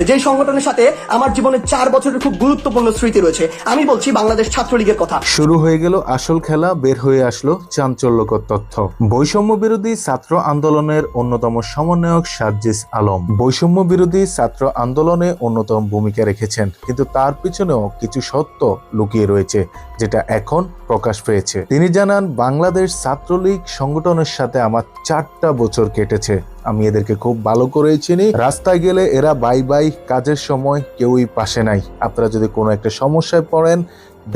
যে সংগঠনের সাথে আমার জীবনের চার বছরের খুব গুরুত্বপূর্ণ স্মৃতি রয়েছে, আমি বলছি বাংলাদেশ ছাত্রলীগের কথা। শুরু হয়ে গেল আসল খেলা, বের হয়ে আসলো চাঞ্চল্যকর তথ্য। বৈষম্য বিরোধী ছাত্র আন্দোলনের অন্যতম সমন্বয়ক সাজ্জিস আলম। বৈষম্য বিরোধী ছাত্র আন্দোলনে অন্যতম ভূমিকা রেখেছেন, কিন্তু তার পিছনেও কিছু সত্য লুকিয়ে রয়েছে, যেটা এখন প্রকাশ পেয়েছে। তিনি জানান, বাংলাদেশ ছাত্রলীগ সংগঠনের সাথে আমার চারটা বছর কেটেছে। আমি এদেরকে খুব ভালো করেই চিনি। রাস্তায় গেলে এরা বাই বাই, কাজের সময় কেউই পাশে নাই। আপনারা যদি কোনো একটা সমস্যায় পড়েন,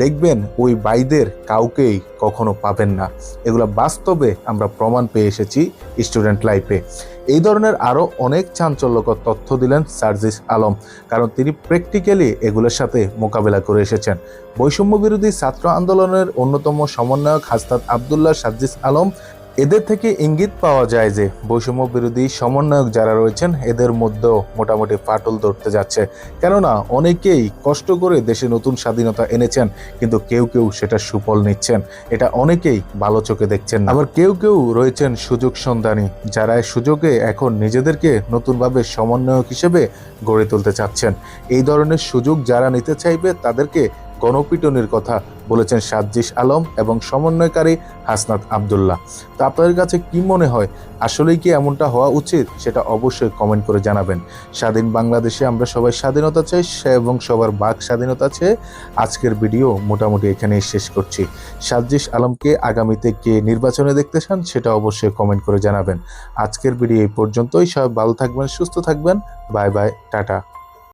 দেখবেন ওই বাইদের কাউকেই কখনো পাবেন না। এগুলো বাস্তবে আমরা প্রমাণ পেয়ে এসেছি স্টুডেন্ট লাইফে। এই ধরনের আরও অনেক চাঞ্চল্যকর তথ্য দিলেন সার্জিস আলম, কারণ তিনি প্র্যাকটিক্যালি এগুলোর সাথে মোকাবেলা করে এসেছেন। বৈষম্য বিরোধী ছাত্র আন্দোলনের অন্যতম সমন্বয়ক হাসনাত আবদুল্লাহ সার্জিস আলম এদের থেকে ইঙ্গিত পাওয়া যায় যে বৈষম্য বিরোধী সমন্বয়ক যারা রয়েছেন, এদের মধ্যেও মোটামুটি ফাটল ধরতে যাচ্ছে। কেননা, অনেকেই কষ্ট করে দেশে নতুন স্বাধীনতা এনেছেন, কিন্তু কেউ কেউ সেটা সুফল নিচ্ছেন। এটা অনেকেই ভালো চোখে দেখছেন। আবার কেউ কেউ রয়েছেন সুযোগ সন্ধানী, যারা এই সুযোগে এখন নিজেদেরকে নতুনভাবে সমন্বয়ক হিসেবে গড়ে তুলতে চাচ্ছেন। এই ধরনের সুযোগ যারা নিতে চাইবে, তাদেরকে গণপিটনের কথা বলেছেন সাজ্জিস আলম এবং সমন্বয়কারী হাসনাত আবদুল্লাহ। তো আপনাদের কাছে কি মনে হয়? আসলেই কি এমনটা হওয়া উচিত? সেটা অবশ্যই কমেন্ট করে জানাবেন। স্বাধীন বাংলাদেশে আমরা সবাই স্বাধীনতা চাই এবং সবার বাক স্বাধীনতা চেয়ে আজকের ভিডিও মোটামুটি এখানেই শেষ করছি। সাজ্জিস আলমকে আগামীতে কে নির্বাচনে দেখতে চান, সেটা অবশ্যই কমেন্ট করে জানাবেন। আজকের ভিডিও এই পর্যন্তই। সবাই ভালো থাকবেন, সুস্থ থাকবেন। Bye bye, tata.